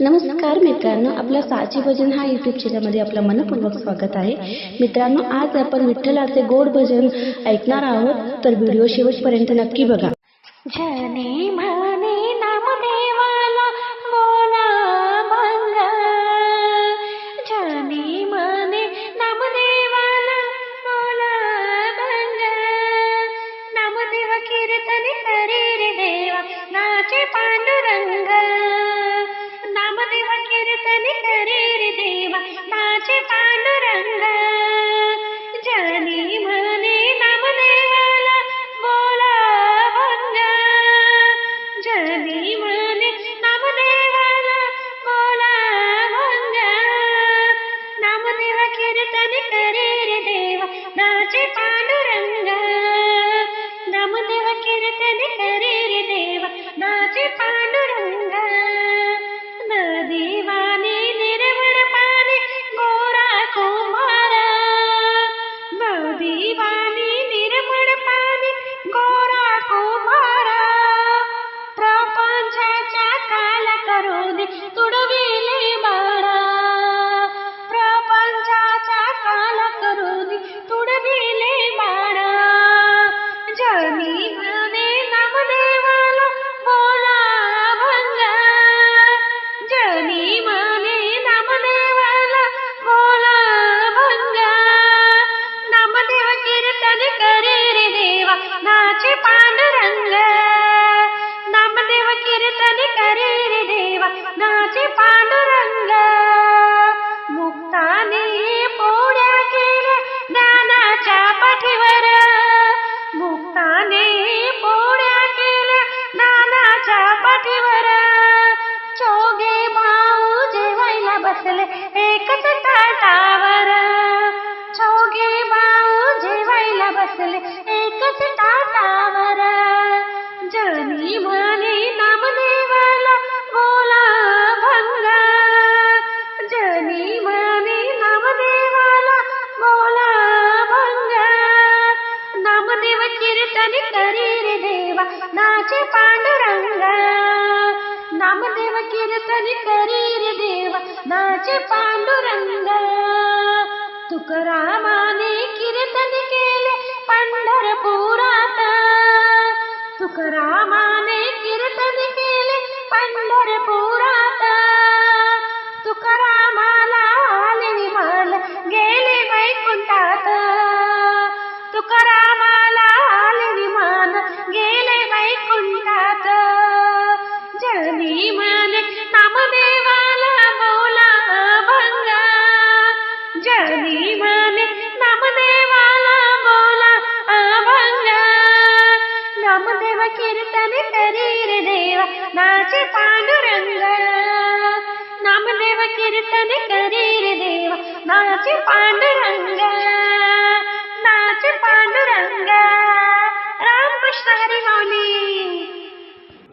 नमस्कार मित्रांनो आपल्या साची भजन हा यूट्यूब चॅनलमध्ये आपलं मनपूर्वक स्वागत आहे. मित्रांनो आज आपण विठ्ठलाचे गोड भजन ऐकणार आहोत तर व्हिडिओ शेवटपर्यंत नक्की बघा. कीर्तन करे रे देवा. नाचे पांडुरंग जनी म्हणे नामदेवाला बोला भंग. नामदेव कीर्तन करी रे देवा नाचे पांडुरंग. नामदेव कीर्तन करी रे देवा नाचे पांडुरंग. तुकारामाने कीर्तन केले पंढरपुरात जनी म्हणे नामदेवाला बोला भंग जनी म्हणे नामदेवाला बोला अभंग। नामदेव कीर्तन करी रे देवा नाचे पांडुरंग। नामदेव कीर्तन करी रे देवा नाचे पांडुरंग। नाचे पांडुरंग। रामकृष्ण हरी माऊली